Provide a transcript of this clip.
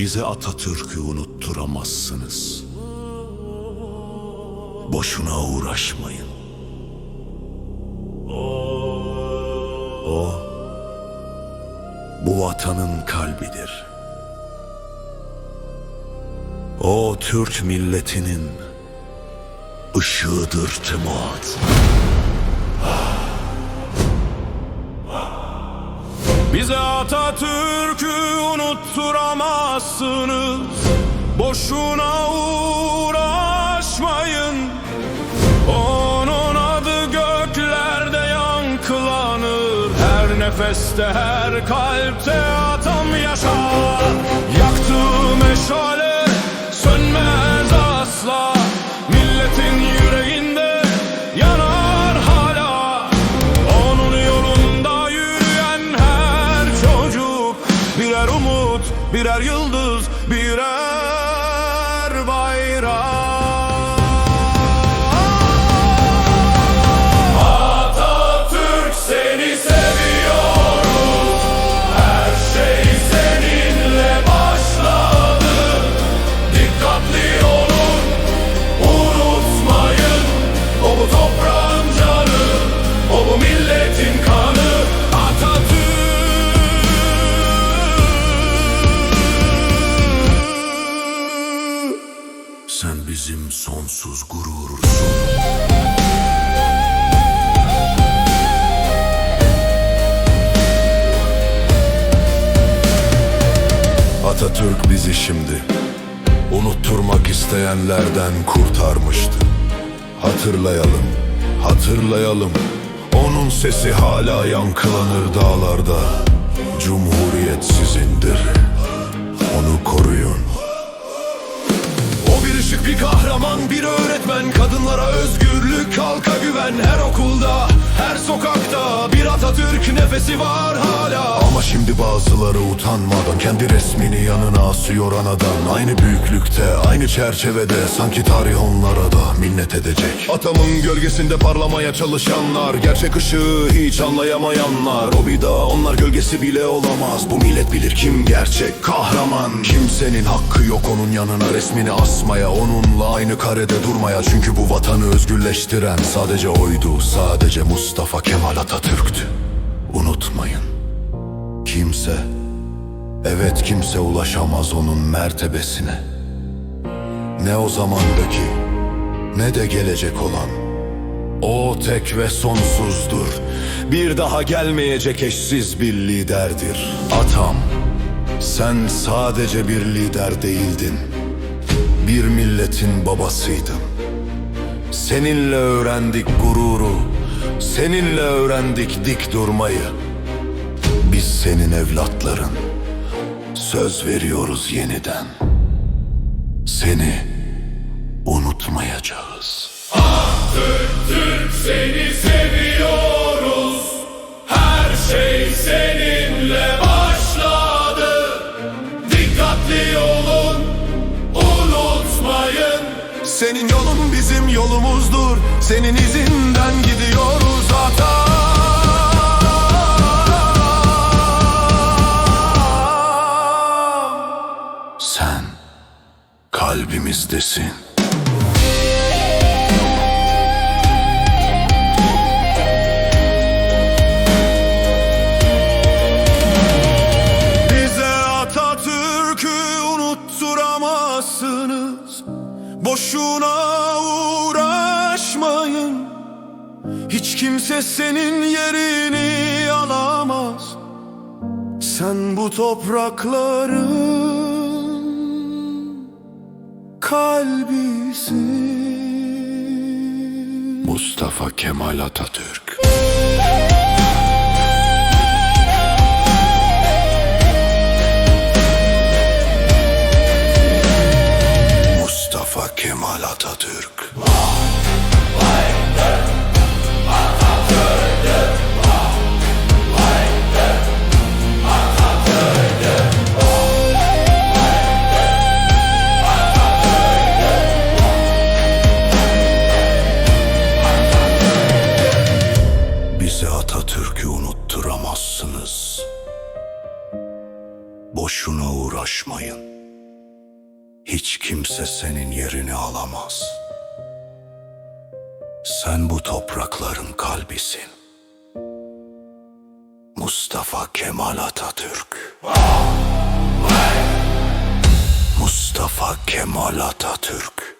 Bize Atatürk'ü unutturamazsınız. Boşuna uğraşmayın. O, bu vatanın kalbidir. O Türk milletinin ışığıdır cemaat. Bize Atatürk'ü unutturamazsınız Boşuna uğraşmayın. Onun adı göklerde yankılanır. Her nefeste her kalpte atam yaşar. Yaktığı birer yıldız, birer Atatürk bizi şimdi unutturmak isteyenlerden kurtarmıştı. Hatırlayalım, hatırlayalım. Onun sesi hala yankılanır dağlarda. Cumhuriyet sizindir. Onu koruyun. O bir ışık bir kahraman bir öğretmen Kadınlara özgürlük halka güven Her okulda sokakta. Bir Atatürk nefesi var hala. Ama şimdi bazıları utanmadan Kendi resmini yanına asıyor anadan. Aynı büyüklükte, aynı çerçevede Sanki tarih onlara da minnet edecek. Atamın gölgesinde parlamaya çalışanlar Gerçek ışığı hiç anlayamayanlar. O bir daha onlar gölgesi bile olamaz. Bu millet bilir kim gerçek kahraman. Kimsenin hakkı yok onun yanına resmini asmaya Onunla aynı karede durmaya. Çünkü bu vatanı özgürleştiren Sadece oydu, sadece Mustafa Kemal Atatürk'tü Unutmayın Kimse, evet kimse ulaşamaz onun mertebesine Ne o zamandaki, ne de gelecek olan o tek ve sonsuzdur. Bir daha gelmeyecek eşsiz bir liderdir. Atam, sen sadece bir lider değildin. Bir milletin babasıydın. Seninle öğrendik gururu, seninle öğrendik dik durmayı. Biz senin evlatların. Söz veriyoruz yeniden. Seni unutmayacağız. Türk seni seviyoruz Her şey seninle başladı Dikkatli olun Unutmayın Senin yolun bizim yolumuzdur Senin izinden kalbimizdesin. Bize Atatürk'ü unutturamazsınız. Boşuna uğraşmayın. Hiç kimse senin yerini alamaz. Sen bu toprakların kalbisin Mustafa Kemal Atatürk. Uğraşmayın. Hiç kimse senin yerini alamaz. Sen bu toprakların kalbisin. Mustafa Kemal Atatürk. Mustafa Kemal Atatürk.